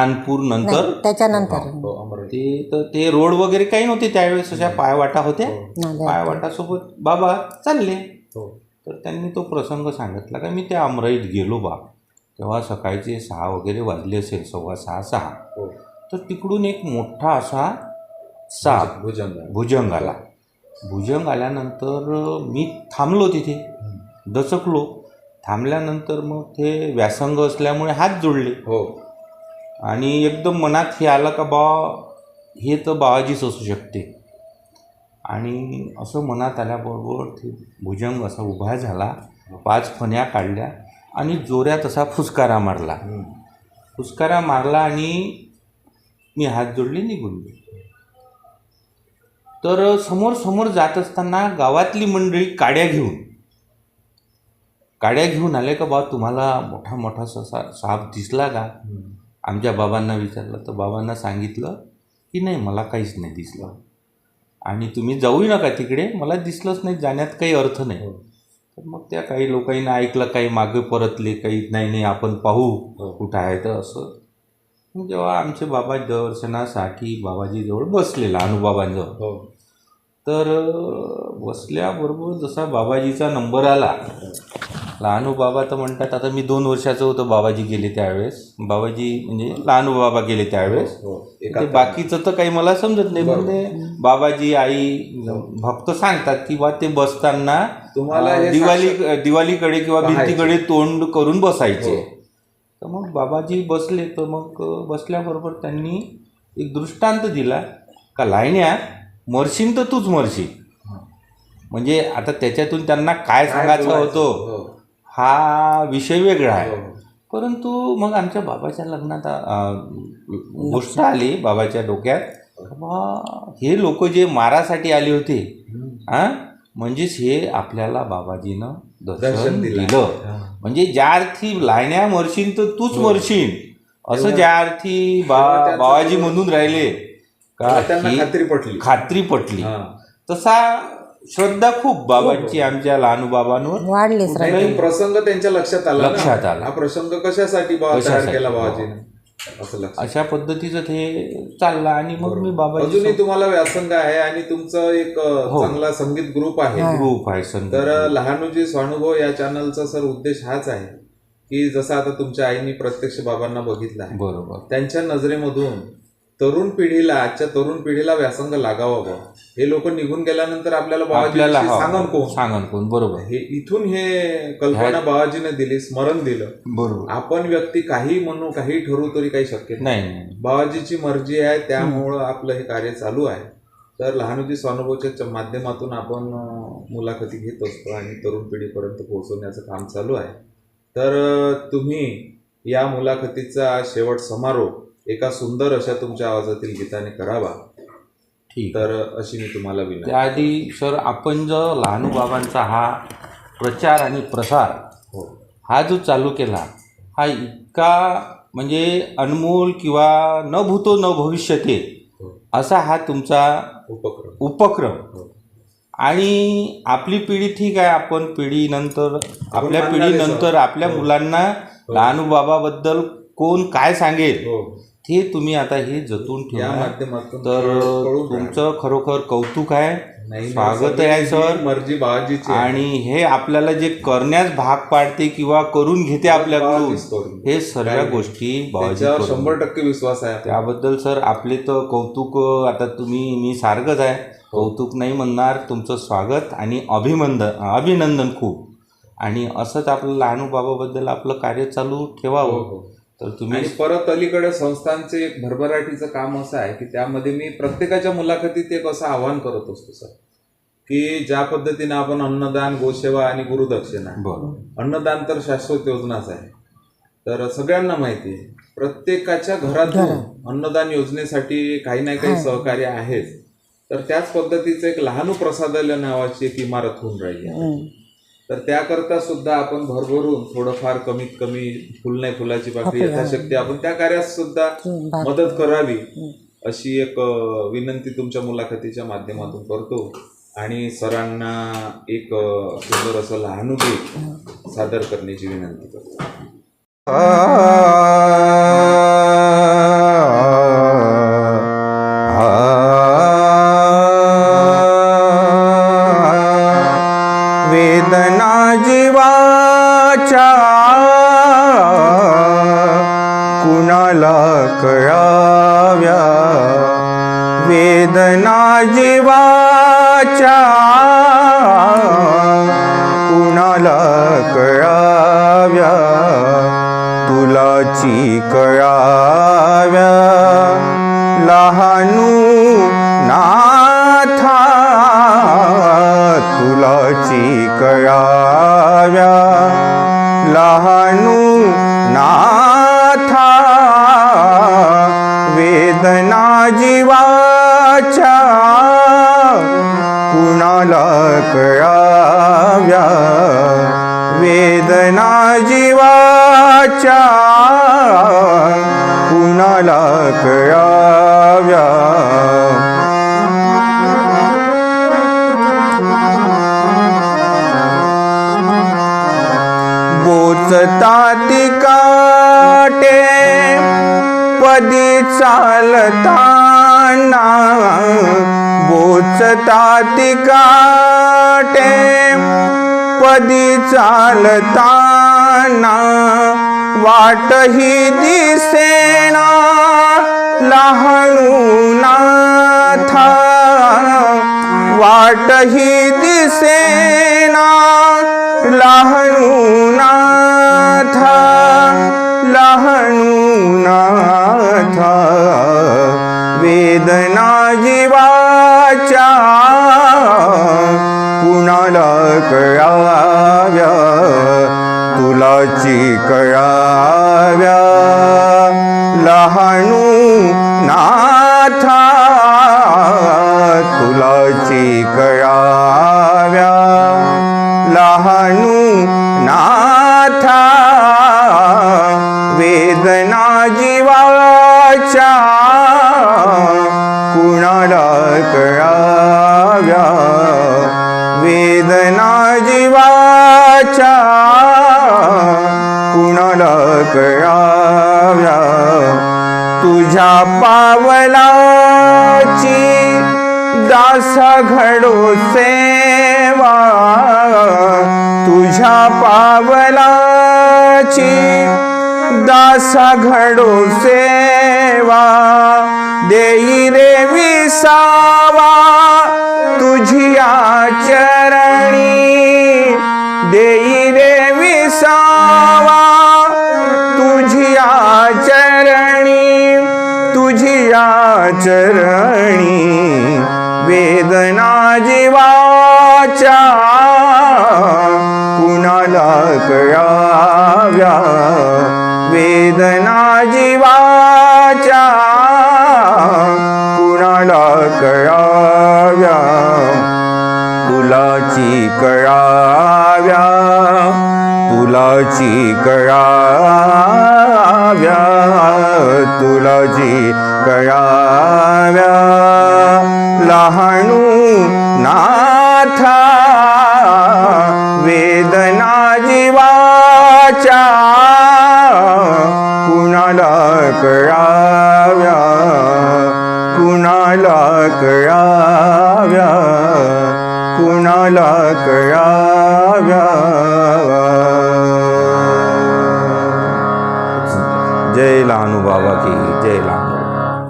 नानपूर नंतर? नाही, त्याच्यानंतर. हो अमरावती. ते तर ते रोड वगैरे काही नव्हते त्यावेळेस अशा पायवाटा होत्या? नांदेड. पायवाटासोबत. बाबा चालले. हो. तर त्यांनी तो प्रसंग सांगितला का मी त्या अमराईत गेलो बा. तेव्हा सकाळचे सहा वगैरे वाजले असेल सव्वा सहा सहा. हो. तर तिकडून एक मोठा असा साप भुजंग भुजंग आला भुजंग आल्यानंतर मी थांबलो तिथे. दचकलो. थांबल्यानंतर मग ते व्यासंग असल्यामुळे हात जोडले. हो. आणि एकदम मनात हे आलं का बा हे तर बाबाजीच असू शकते आणि असं मनात आल्याबरोबर ते भुजंग असा उभा झाला पाच फण्या काढल्या आणि जोऱ्यात असा फुसकारा मारला. फुसकारा मारला आणि मी हात जोडले निघून गेलो तर समोर समोर जात असताना गावातली मंडळी काड्या घेऊन काड्या घेऊन आले का बा तुम्हाला मोठा मोठा ससा साप दिसला का. आमच्या बाबांना विचारलं तर बाबांना सांगितलं की नाही मला काहीच नाही दिसलं. आणि तुम्ही जाऊ नका तिकडे मला दिसलंच नाही जाण्यात काही अर्थ नाही. हो. तर मग त्या काही लोकांनी ऐकलं काही मागे परतले काही नाही नाही आपण पाहू हो. कुठं आहे तर असं. मग जेव्हा आमचे बाबा दर्शनासाठी बाबाजीजवळ बसले लहानूबाबांजवळ हो. तर बसल्याबरोबर जसा बाबाजीचा नंबर आला लहानू बाबा तर म्हणतात आता मी दोन वर्षाचं होतो बाबाजी गेले त्यावेळेस. बाबाजी म्हणजे लहानू बाबा गेले त्यावेळेस. हो ते एकाहत्तर. बाकीचं तर काही मला समजत नाही. पण ते बाबाजी आई भक्त सांगतात की बा ते बसताना तुम्हाला हे दिवाळी दिवाळीकडे किंवा. भिंतीकडे तोंड करून बसायचे. हो. तर मग बाबाजी बसले. तर मग बसल्याबरोबर त्यांनी एक दृष्टांत दिला. का लायण्या मरशील तर तूच मरशील. म्हणजे आता त्याच्यातून त्यांना काय सांगायचं? होतं? हो. विषय वेगळा आहे हो. परंतु मग आमच्या बाबाच्या लग्नात गोष्ट आली बाबाच्या डोक्यात हे लोक जे मारासाठी आले होते. हा म्हणजेच हे आपल्याला बाबाजीनं दर्शन दिलं. म्हणजे ज्या अर्थी लायण्या मरशील तर तूच हो. मरशील असं ज्या अर्थी बा बाबाजी म्हणून राहिले का खात्री पटली खात्री पटली. तसा श्रद्धा खूप बाबांची आमच्या लहानूबाबांवर वाढलीच नाही, राहील तो प्रसंग त्यांच्या लक्षात आला ना. लक्षात आला. हा प्रसंग कशासाठी बाबा तयार कशासाठी? केला बाबाजीने असं लक्षात अशा पद्धतीचं ते चाललं आणि मग मी बाबाजी अजूनही तुम्हाला व्यासंग आहे आणि तुमचं एक अ, हो. चांगला संगीत ग्रुप आहे. ग्रुप आहे संगीत तर अ, लहानूजी स्वानुभव या चॅनलचा सर उद्देश हाच आहे की जसं आता तुमच्या आईने प्रत्यक्ष बाबांना बघितलं आहे. बरोबर. त्यांच्या नजरेमधून तरुण पिढीला आजच्या तरुण पिढीला व्यासंग लागावा. बा हे लोक निघून गेल्यानंतर आपल्याला आपल्याला बाबाजी हा, सांगन कोण? सांगन कोण बरोबर. हे इथून हे कल्पना बाबाजीने दिली स्मरण दिलं. बरोबर. आपण व्यक्ती काही म्हणू काही ठरवू तरी काही शक्य नाही. नाही नाही. बाबाजीची मर्जी आहे त्यामुळं आपलं हे कार्य चालू आहे. तर लहानोजी स्वानुभवच्या च- माध्यमातून आपण अं, मुलाखती घेत असतो आणि तरुण पिढीपर्यंत पोहोचवण्याचं काम चालू आहे. तर अं, तुम्ही या मुलाखतीचा शेवट समारोप एका सुंदर अशा तुमच्या आवाजातील गीताने करावा. ठीक तर अशी मी तुम्हाला विनंती त्याआधी सर आपण जो लहानू बाबांचा हा प्रचार आणि प्रसार हो. हा जो चालू केला हा इतका म्हणजे अनमोल किंवा न भूतो न भविष्यते हो. असा हा तुमचा उपक्रम. उपक्रम. हो. आणि आपली पिढी ठीक आहे आपण पिढीनंतर आपल्या. पिढीनंतर आपल्या हो. मुलांना लहानू बाबाबद्दल कोण काय सांगेल? हो तुम्ही आता हे जतून ठेवा माध्यमातून तर. तुमचं खरोखर कौतुक आहे स्वागत आहे सर मर्जी आहे. आणि हे आपल्याला जे करण्यास भाग पाडते किंवा करून घेते आपल्याकडून. हे नाही. गोष्टी शंभर टक्के विश्वास आहे त्याबद्दल सर आपले तर कौतुक आता तुम्ही मी सारखंच आहे हो. कौतुक नाही म्हणणार तुमचं स्वागत आणि अभिनंदन अभिनंदन खूप आणि असंच आपलं लहानू बाबाबद्दल आपलं कार्य चालू हो, ठेवावं हो. तर तुम्ही परत अलीकडे संस्थांचे एक भरभराटीचं काम असं आहे की त्यामध्ये मी प्रत्येकाच्या मुलाखतीत एक असं आवाहन करत असतो सर. की ज्या पद्धतीने आपण अन्नदान गोसेवा आणि गुरुदक्षिणा अन्नदान तर शाश्वत योजनाच आहे. तर सगळ्यांना माहिती आहे प्रत्येकाच्या घरातून अन्नदान योजनेसाठी काही ना काही सहकार्य आहेच. तर त्याच पद्धतीचं एक लहानू प्रसादालय नावाची एक इमारत होऊन राहिली. तर त्याकरता सुद्धा आपण भरभरून थोडंफार कमीत कमी फुल नाही फुलाची पाकळी यथाशक्ती आपण त्या कार्यात सुद्धा मदत करावी अशी एक विनंती तुमच्या मुलाखतीच्या माध्यमातून करतो. आणि सरांना एक सुंदर असं लहानुगीत सादर करण्याची विनंती करतो. कुणाच्या कुणाला कळाव्या? वेदना जीवाच्या कुणाला कळाव्या? तुलाची कळाव्या? लहानू नाथा तुलाची कळा लहानू नाथा वेदना जीवाच्या कुणाला कळाव्या वेदना जीवाच्या कुणाला कळाव्या बोचता काटे पदी चालताना बोचता ती काटे पदी चालताना वाटही दिसेना लहानू वाट ही दिसेना लहानू नाथा लहानू नाथा वेदना जीवाच्या कुणाला कळाव्या तुलाची कळाव्या. लहानू नाथा तुलाची कळा कळाव्या तुझ्या पावलाची दासा घडो सेवा। तुझ्या पावलाची दासा घडो सेवा। देई रे विसावा तुझिया चरणी चरणी वेदना जीवाच्या कुणाला कळाव्या? वेदना जीवाच्या कुणाला कळाव्या? तुलाची कळाव्या? तुलाची कळाव्या? तुलाची कळाव्या लहानू नाथा वेदना जीवाच्या कुणाला कळाव्या? कुणाला कळाव्या? कुणाला कळाव्या? जय लहानू बाबा की जय लहान.